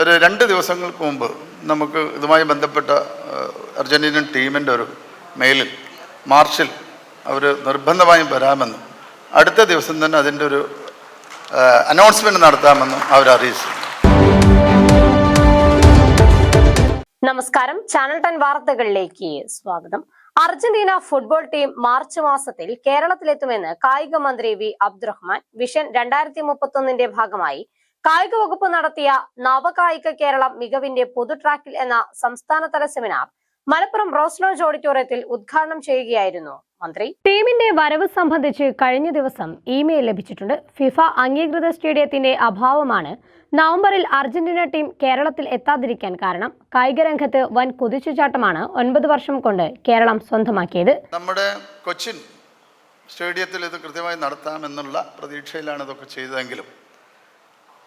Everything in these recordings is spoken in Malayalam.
ഒരു രണ്ട് ദിവസങ്ങൾക്ക് മുമ്പ് നമുക്ക് ഇതുമായി ബന്ധപ്പെട്ട അർജന്റീനിയൻ ടീമിന്റെ ഒരു മെയിലിൽ മാർച്ചിൽ അവർ നിർബന്ധമായും വരാമെന്നും അടുത്ത ദിവസം തന്നെ അതിന്റെ ഒരു അനൗൺസ്മെന്റ് നടത്താമെന്നും അറിയിച്ചു. നമസ്കാരം. ചാനൽ ടെൻ വാർത്തകളിലേക്ക് സ്വാഗതം. അർജന്റീന ഫുട്ബോൾ ടീം മാർച്ച് മാസത്തിൽ കേരളത്തിലെത്തുമെന്ന് കായിക മന്ത്രി വി അബ്ദുറഹ്മാൻ വിഷൻ രണ്ടായിരത്തി മുപ്പത്തൊന്നിന്റെ ഭാഗമായി കായിക വകുപ്പ് നടത്തിയ നവകായിക കേരളം മികവിന്റെ പൊതു ട്രാക്കിൽ എന്ന സംസ്ഥാനതല സെമിനാർ മലപ്പുറം റോസ്നോ ഓഡിറ്റോറിയത്തിൽ ഉദ്ഘാടനം ചെയ്യുകയായിരുന്നു. മന്ത്രി ടീമിന്റെ വരവ് സംബന്ധിച്ച് കഴിഞ്ഞ ദിവസം ഇമെയിൽ ലഭിച്ചിട്ടുണ്ട്. ഫിഫ അംഗീകൃത സ്റ്റേഡിയത്തിന്റെ അഭാവമാണ് നവംബറിൽ അർജന്റീന ടീം കേരളത്തിൽ എത്താതിരിക്കാൻ കാരണം. കായിക രംഗത്ത് വൻ കുതിച്ചുചാട്ടമാണ് ഒൻപത് വർഷം കൊണ്ട് കേരളം സ്വന്തമാക്കിയത്. നമ്മുടെ കൊച്ചിൻ സ്റ്റേഡിയത്തിൽ ഇത് കൃത്യമായി നടത്താമെന്നുള്ള പ്രതീക്ഷയിലാണ് ഇതൊക്കെ ചെയ്തതെങ്കിലും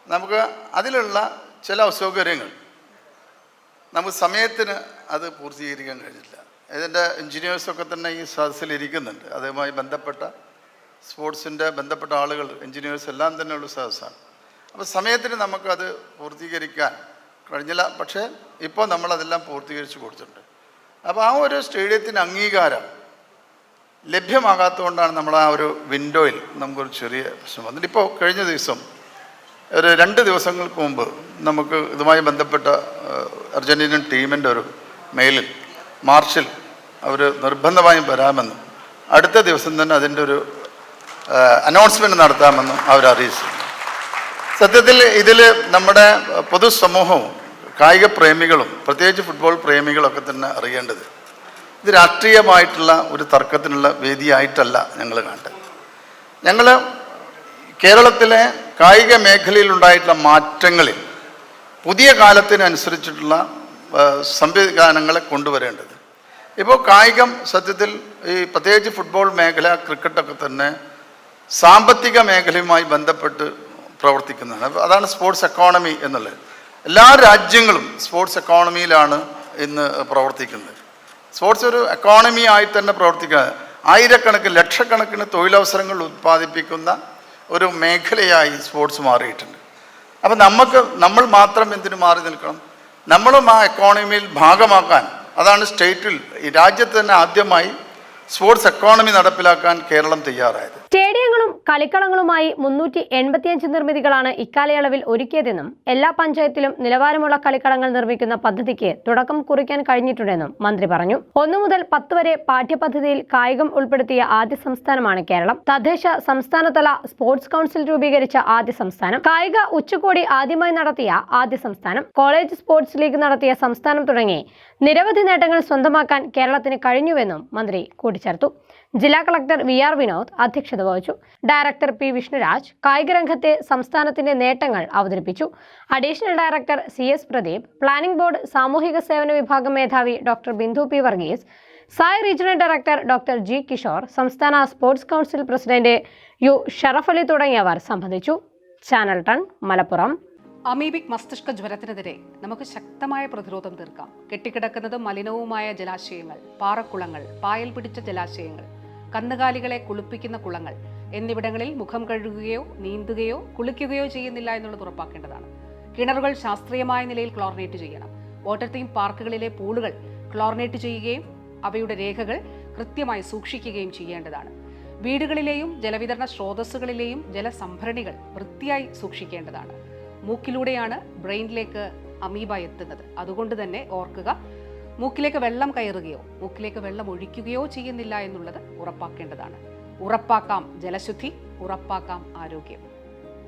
നമുക്ക് അതിലുള്ള ചില അസൗകര്യങ്ങൾ. നമുക്ക് സമയത്തിന് അത് പൂർത്തീകരിക്കാൻ കഴിഞ്ഞില്ല ഇതിന്റെ എൻജിനീയേഴ്സൊക്കെ തന്നെ ഈ സദസ്സിൽ ഇരിക്കുന്നുണ്ട്. അതുമായി ബന്ധപ്പെട്ട സ്പോർട്സിന്റെ ബന്ധപ്പെട്ട ആളുകൾ എൻജിനീയേഴ്സ് എല്ലാം തന്നെയുള്ള സദസ്സാണ്. അപ്പോൾ സമയത്തിന് നമുക്കത് പൂർത്തീകരിക്കാൻ കഴിഞ്ഞില്ല. പക്ഷേ ഇപ്പോൾ നമ്മളതെല്ലാം പൂർത്തീകരിച്ച് കൊടുത്തിട്ടുണ്ട്. അപ്പോൾ ആ ഒരു സ്റ്റേഡിയത്തിന് അംഗീകാരം ലഭ്യമാകാത്തതുകൊണ്ടാണ് നമ്മൾ ആ ഒരു വിൻഡോയിൽ നമുക്കൊരു ചെറിയ പ്രശ്നം വന്നിട്ട്. ഇപ്പോൾ കഴിഞ്ഞ ദിവസം ഒരു രണ്ട് ദിവസങ്ങൾക്ക് മുമ്പ് നമുക്ക് ഇതുമായി ബന്ധപ്പെട്ട അർജന്റീനിയൻ ടീമിന്റെ ഒരു മെയിലിൽ മാർച്ചിൽ അവർ നിർബന്ധമായും വരാമെന്നും അടുത്ത ദിവസം തന്നെ അതിന്റെ ഒരു അനൗൺസ്മെന്റ് നടത്താമെന്നും അവർ അറിയിച്ചു. സത്യത്തിൽ ഇതിൽ നമ്മുടെ പൊതുസമൂഹവും കായിക പ്രേമികളും പ്രത്യേകിച്ച് ഫുട്ബോൾ പ്രേമികളൊക്കെ തന്നെ അറിയേണ്ടത്. ഇത് രാഷ്ട്രീയമായിട്ടുള്ള ഒരു തർക്കത്തിനുള്ള വേദിയായിട്ടല്ല ഞങ്ങൾ കണ്ടത് ഞങ്ങൾ കേരളത്തിലെ കായിക മേഖലയിൽ ഉണ്ടായിട്ടുള്ള മാറ്റങ്ങളിൽ പുതിയ കാലത്തിനനുസരിച്ചിട്ടുള്ള സംവിധാനങ്ങളെ കൊണ്ടുവരേണ്ടത്. ഇപ്പോൾ കായികം സത്യത്തിൽ ഈ പ്രത്യേകിച്ച് ഫുട്ബോൾ മേഖല ക്രിക്കറ്റൊക്കെ തന്നെ സാമ്പത്തിക മേഖലയുമായി ബന്ധപ്പെട്ട് പ്രവർത്തിക്കുന്നതാണ്. അതാണ് സ്പോർട്സ് എക്കോണമി എന്നുള്ളത്. എല്ലാ രാജ്യങ്ങളും സ്പോർട്സ് എക്കോണമിയിലാണ് ഇന്ന് പ്രവർത്തിക്കുന്നത്. സ്പോർട്സ് ഒരു എക്കോണമി ആയി തന്നെ പ്രവർത്തിക്കുക. ആയിരക്കണക്കിന് ലക്ഷക്കണക്കിന് തൊഴിലവസരങ്ങൾ ഉത്പാദിപ്പിക്കുന്ന ഒരു മേഖലയായി സ്പോർട്സ് മാറിയിട്ടുണ്ട്. അപ്പം നമുക്ക് നമ്മൾ മാത്രം എന്തിനു മാറി നിൽക്കണം? നമ്മളും ആ എക്കോണമിയിൽ ഭാഗമാക്കാൻ അതാണ് സ്റ്റേറ്റിൽ രാജ്യത്ത് തന്നെ ആദ്യമായി സ്പോർട്സ് എക്കോണമി നടപ്പിലാക്കാൻ കേരളം തയ്യാറായത്. സ്റ്റേഡിയങ്ങളും കളിക്കളങ്ങളുമായി മുന്നൂറ്റി എൺപത്തിയഞ്ച് നിർമ്മിതികളാണ് ഇക്കാലയളവിൽ ഒരുക്കിയതെന്നും എല്ലാ പഞ്ചായത്തിലും നിലവാരമുള്ള കളിക്കളങ്ങൾ നിർമ്മിക്കുന്ന പദ്ധതിക്ക് തുടക്കം കുറിക്കാൻ കഴിഞ്ഞിട്ടുണ്ടെന്നും മന്ത്രി പറഞ്ഞു. ഒന്നു മുതൽ പത്ത് വരെ പാഠ്യപദ്ധതിയിൽ കായികം ഉൾപ്പെടുത്തിയ ആദ്യ സംസ്ഥാനമാണ് കേരളം. തദ്ദേശ സംസ്ഥാനതല സ്പോർട്സ് കൗൺസിൽ രൂപീകരിച്ച ആദ്യ സംസ്ഥാനം. കായിക ഉച്ചകോടി ആദ്യമായി നടത്തിയ ആദ്യ സംസ്ഥാനം. കോളേജ് സ്പോർട്സ് ലീഗ് നടത്തിയ സംസ്ഥാനം തുടങ്ങി നിരവധി നേട്ടങ്ങൾ സ്വന്തമാക്കാൻ കേരളത്തിന് കഴിഞ്ഞുവെന്നും മന്ത്രി കൂട്ടിച്ചേർത്തു ജില്ലാ കളക്ടർ വി ആർ വിനോദ് അധ്യക്ഷത വഹിച്ചു. ഡയറക്ടർ പി വിഷ്ണുരാജ് കായിക രംഗത്തെ സംസ്ഥാനത്തിന്റെ നേട്ടങ്ങൾ അവതരിപ്പിച്ചു. Additional director C S Pradeep planning board സാമൂഹിക സേവന വിഭാഗം മേധാവി doctor Bindu P Varghese SAI regional director doctor G Kishore സംസ്ഥാന sports council president U Sharafali തുടങ്ങിയവർ സംബന്ധിച്ചു. Channel ton Malappuram. അമീബിക് മസ്തിഷ്ക ജ്വരത്തിനെതിരെ നമുക്ക് ശക്തമായ പ്രതിരോധം തീർക്കാം. കെട്ടിക്കിടക്കുന്നതും മലിനവുമായ ജലാശയങ്ങൾ പാറക്കുളങ്ങൾ പായൽ പിടിച്ച ജലാശയങ്ങൾ കന്നുകാലികളെ കുളിപ്പിക്കുന്ന കുളങ്ങൾ എന്നിവിടങ്ങളിൽ മുഖം കഴുകുകയോ നീന്തുകയോ കുളിക്കുകയോ ചെയ്യുന്നില്ല എന്നുള്ളത് ഉറപ്പാക്കേണ്ടതാണ്. കിണറുകൾ ശാസ്ത്രീയമായ നിലയിൽ ക്ലോറിനേറ്റ് ചെയ്യണം. വാട്ടർ തീം പാർക്കുകളിലെ പൂളുകൾ ക്ലോറിനേറ്റ് ചെയ്യുകയും അവയുടെ രേഖകൾ കൃത്യമായി സൂക്ഷിക്കുകയും ചെയ്യേണ്ടതാണ്. വീടുകളിലെയും ജലവിതരണ സ്രോതസ്സുകളിലെയും ജലസംഭരണികൾ വൃത്തിയായി സൂക്ഷിക്കേണ്ടതാണ്. മൂക്കിലൂടെയാണ് ബ്രെയിനിലേക്ക് അമീബ എത്തുന്നത്. അതുകൊണ്ട് തന്നെ ഓർക്കുക മൂക്കിലേക്ക് വെള്ളം കയറുകയോ മൂക്കിലേക്ക് വെള്ളം ഒഴിക്കുകയോ ചെയ്യുന്നില്ല എന്നുള്ളത് ഉറപ്പാക്കേണ്ടതാണ്. ഉറപ്പാക്കാം ജലശുദ്ധി ഉറപ്പാക്കാം ആരോഗ്യം.